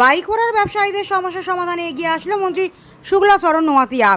বাইখোড়ার ব্যবসায়ীদের সমস্যা সমাধানে এগিয়ে আসলো মন্ত্রী শুক্লাচরণ নোয়াতিয়া।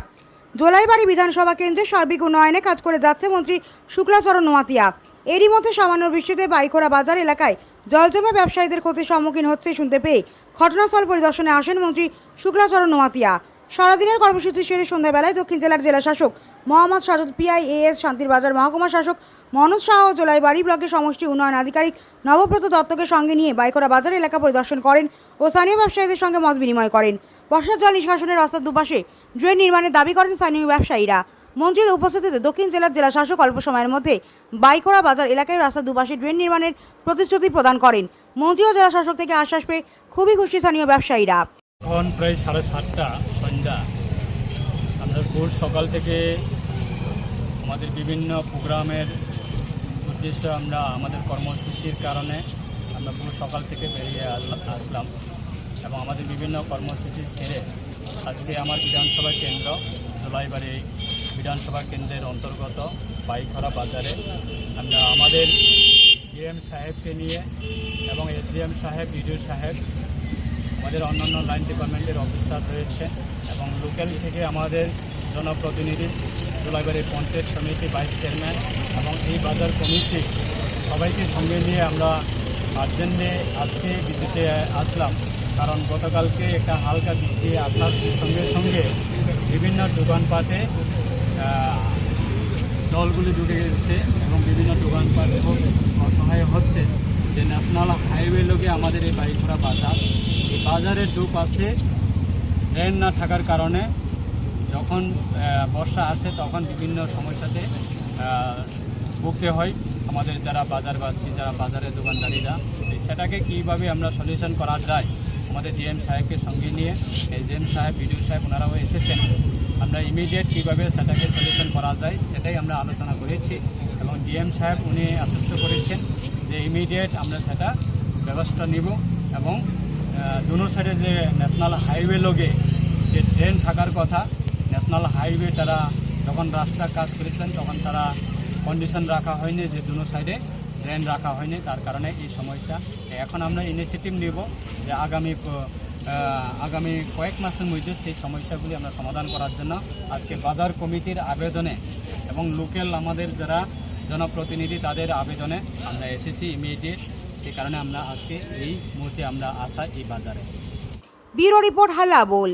জোলাইবাড়ি বিধানসভা কেন্দ্রের সার্বিক উন্নয়নে কাজ করে যাচ্ছে মন্ত্রী শুক্লাচরণ নোয়াতিয়া। এরই মধ্যে সামান্য বৃষ্টিতে বাইখোড়া বাজার এলাকায় জল জমে ব্যবসায়ীদের ক্ষতির সম্মুখীন হচ্ছে শুনতে পেয়ে ঘটনাস্থল পরিদর্শনে আসেন মন্ত্রী শুক্লাচরণ নোয়াতিয়া। সারাদিনের কর্মসূচি সেরে সন্ধ্যাবেলায় দক্ষিণ জেলার জেলা শাসক মোহাম্মদ সাজদ পিআই এএস শান্তির বাজার মহকুমা শাসক মনোজ শাহ ও জোলাইবাড়ি ব্লকের সমষ্টি উন্নয়ন আধিকারিক নবব্রত দত্তকে সঙ্গে নিয়ে বাইকোড়া বাজার এলাকা পরিদর্শন করেন ও স্থানীয় ব্যবসায়ীদের সঙ্গে মত বিনিময় করেন। বর্ষার জল নিষ্কাশনের রাস্তার দুপাশে ড্রেন নির্মাণের দাবি করেন স্থানীয় ব্যবসায়ীরা। মন্ত্রীর উপস্থিতিতে দক্ষিণ জেলার জেলা শাসক অল্প সময়ের মধ্যে বাইকোড়া বাজার এলাকায় রাস্তার দুপাশে ড্রেন নির্মাণের প্রতিশ্রুতি প্রদান করেন। মন্ত্রী ও জেলা শাসক থেকে আশ্বাস পেয়ে খুবই খুশি স্থানীয় ব্যবসায়ীরা। এখন প্রায় সাড়ে সাতটা সন্ধ্যা। আমরা ভোর সকাল থেকে আমাদের বিভিন্ন প্রোগ্রামের উদ্দেশ্যে আমরা আমাদের কর্মসূচির কারণে আমরা পুরো সকাল থেকে বেরিয়ে আসলা- আসলাম এবং আমাদের বিভিন্ন কর্মসূচি সেরে আজকে আমার বিধানসভা কেন্দ্র জোলাইবাড়ি বিধানসভা কেন্দ্রের অন্তর্গত বাইখরা বাজারে আমরা আমাদের ডিএম সাহেবকে নিয়ে এবং এসডিএম সাহেব বিডিও সাহেব, আমাদের অন্যান্য লাইন ডিপার্টমেন্টের অফিসার রয়েছে এবং লোকাল থেকে আমাদের জনপ্রতিনিধি জোলাইবাড়ি পঞ্চায়েত সমিতি ভাইস চেয়ারম্যান এবং এই বাজার কমিটি সবাইকে সঙ্গে নিয়ে আমরা আর্জেন্টে আজকে বিদ্যুতে আসলাম। কারণ গতকালকে একটা হালকা বৃষ্টি আসার সঙ্গে সঙ্গে বিভিন্ন দোকানপাটে আহ, জলগুলি ঢুকে গেছে এবং বিভিন্ন দোকানপাট অসহায় হচ্ছে। যে ন্যাশনাল হাইওয়ে লোকে আমাদের এই বাইকরা বাজার এই বাজারের দুপাশে ড্রেন না থাকার কারণে যখন বর্ষা আসে তখন বিভিন্ন সমস্যাতে ভুগতে হয়। আমাদের যারা বাজারবাসী, যারা বাজারের দোকানদারিরা সেটাকে কীভাবে আমরা সলিউশন করা যায়? আমাদের জিএম সাহেবকে সঙ্গে নিয়ে, এই জিএম সাহেব বিডিও সাহেব, ওনারাও এসেছেন। আমরা ইমিডিয়েট কীভাবে সেটাকে সলিউশন করা যায়, সেটাই আমরা আলোচনা করেছি। এবং জিএম সাহেব, উনি আশ্বস্ত করেছেন যে ইমিডিয়েট আমরা সেটা ব্যবস্থা নিব এবং দুনো সাইডে যে ন্যাশনাল হাইওয়ে লোকে যে ট্রেন থাকার কথা ন্যাশনাল হাইওয়ে তারা যখন রাস্তা কাজ করেছিলেন তখন তারা কন্ডিশন রাখা হয়নি যে দুনো সাইডে ড্রেন রাখা হয়নি, তার কারণে এই সমস্যা। এখন আমরা ইনিশিয়েটিভ নিব যে আগামী আগামী কয়েক মাসের মধ্যে সেই সমস্যাগুলি আমরা সমাধান করার জন্য আজকে বাজার কমিটির আবেদনে এবং লোকাল আমাদের যারা জনপ্রতিনিধি তাদের আবেদনে আমরা এসেছি ইমিডিয়েট সেই কারণে আমরা আজকে এই মুহূর্তে আমরা আসা এই বাজারে। ব্যুরো রিপোর্ট হাল্লা বল